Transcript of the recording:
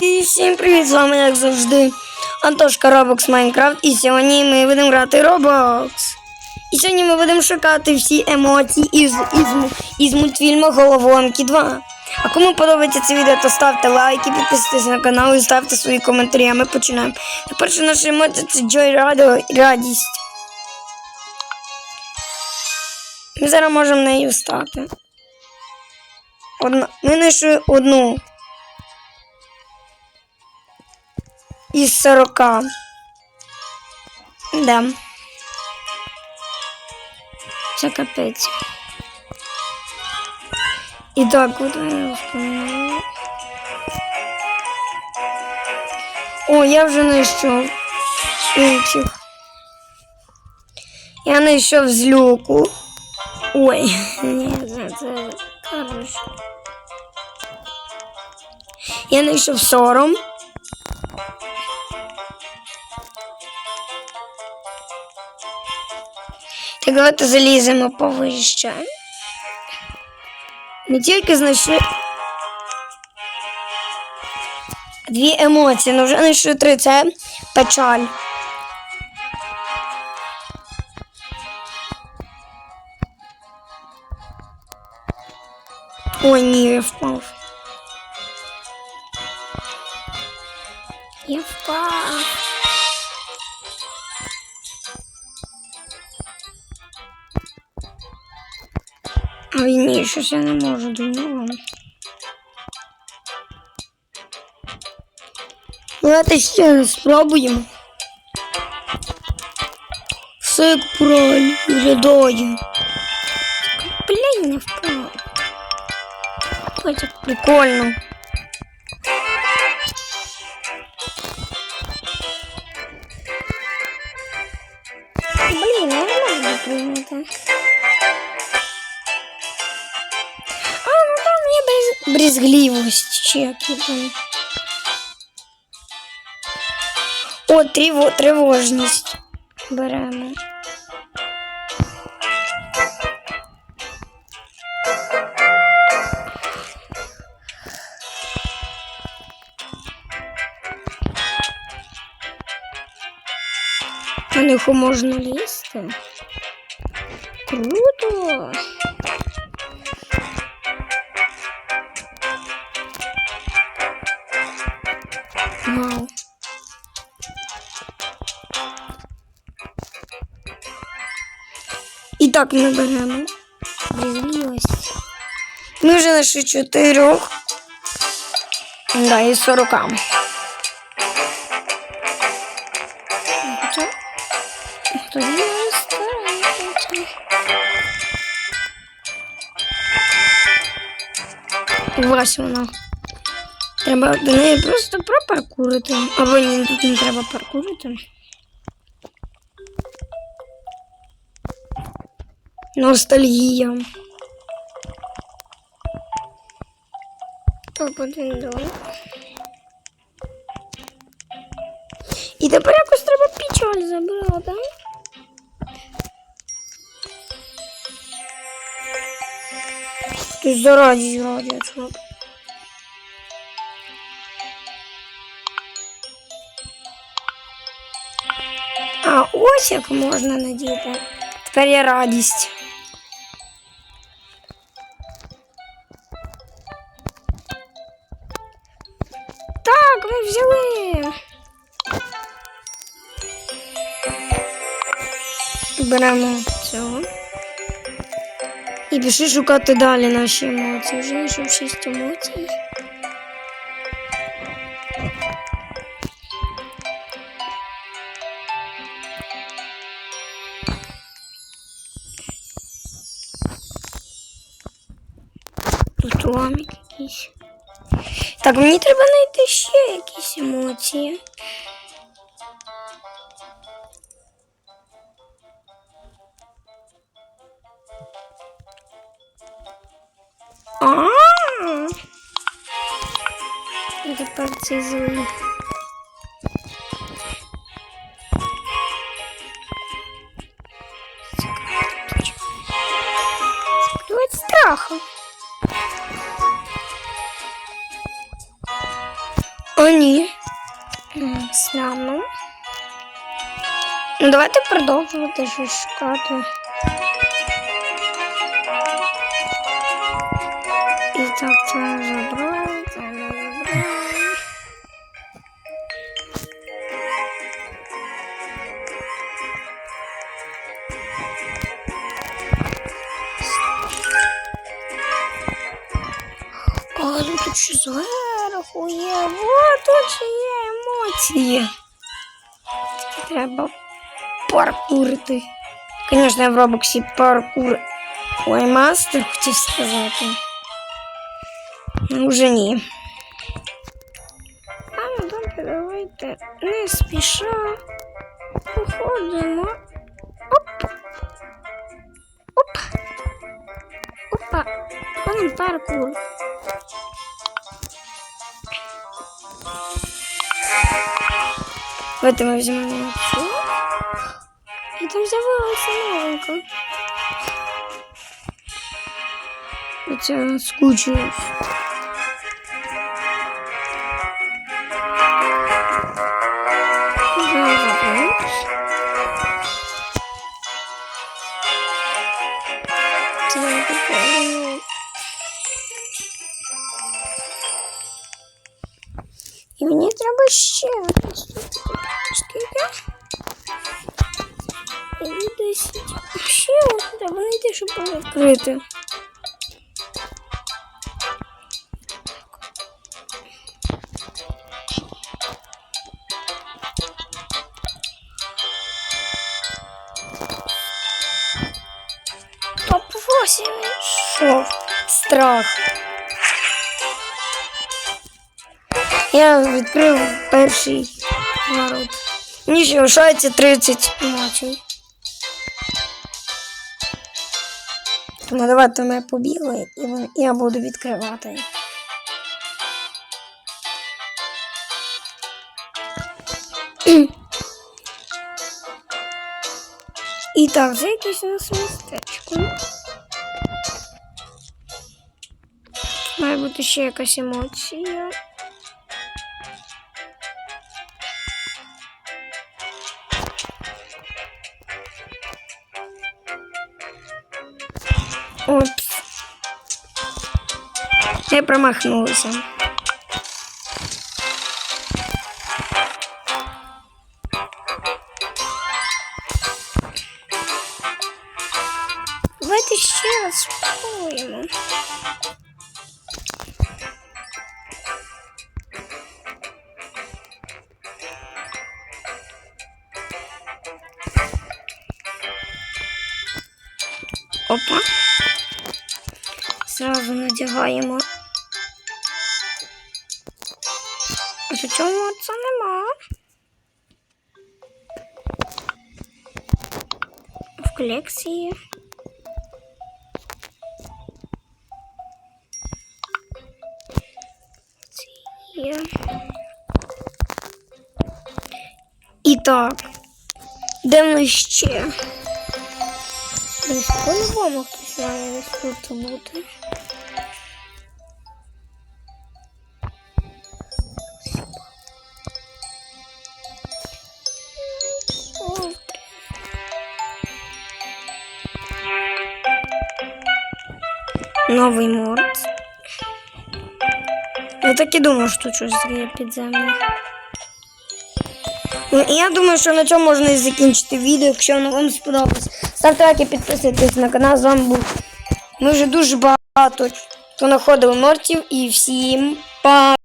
І всім привіт, з вами, як завжди, Антошка Робокс Майнкрафт. І сьогодні ми будемо грати Roblox. І сьогодні ми будемо шукати всі емоції із, із, із мультфільму Головоломки 2. А кому подобається це відео, то ставте лайки, підписуйтесь на канал і ставте свої коментарі, а ми починаємо. Перша наша емоція це Joy Радо- радість. Ми зараз можемо нею стати. Одна. Ми знайшли одну. Із 40. Да. Це капець. І так, от я розповідаю. О, я вже знайшов інших. Я знайшов злюку. Ой, ні, це, це коротше. Я знайшов сором. Так давайте заліземо повище. Ми тільки знайшли дві емоції, але вже знайшли три. Це печаль. Ой, ні, я впав. Я впав. Ой, ні, щось я не можу до нього. Давайте ще раз спробуємо. Все як правильно виглядає. Блін, не впав. Ось як прикольно. Без... брезгливість чи. О, триво... тривожність. Беремо. На них можна лізти. Круто. Так ми беремо брезгливість. Ми вже знайшли чотирьох. Да, і сорока. Хоча- Тоді я стараюся. Ось вона. Треба до неї просто пропаркурити. Або ні, тут не треба паркурити. Ностальгія. Топ один дом. І тепер якось треба печаль забрати. Ти зараді раді, чувак. А ось як можна надіти. Тепер є радість. Беремо цього. І пішли шукати далі наші емоції. Вже знайшов шість емоцій. Тут ламик якийсь. Так, мені треба знайти ще якісь емоції. Тепер цей злий. Скрывать страха. А О, ні. М, Странно. Ну, давайте продовжувати щось шукати. І так, це зверху є. О, тут ще є емоції. Тільки треба паркурити. Звісно, я в Робоксі паркур. Ой, мастер хотів сказати. Ну, вже ні. А ну добре, давайте не спіша. Походимо. Оп. Оп. Опа. Ходимо паркур. В этом я возьму ничего. И там завалился новенько. Хотя она скучилась. Thank you. Треба ще. Скільки? І Десять. Ще от треба знайти, щоб відкрити. Топ 8 Що? Страх. Я відкрив перший ворот. Ще лишається 30 емоцій. Тому давайте ми побігли і я буду відкривати. І так, це якесь у нас містечко. Має бути ще якась емоція. Опс. Я промахнулася. Давайте ще раз спробуємо. Опа. Зразу надягаємо. Чому це нема? В колекції. Це є. І так. Де ми ще? Десь по-любому має десь тут бути. Новий морд. Я так і думав, що тут щось є підземне. Ну, я думаю, що на цьому можна і закінчити відео, якщо воно вам сподобалось. Ставте лайки, підписуйтесь на канал. З вами був. Ми вже дуже багато знаходили мортів і всім па!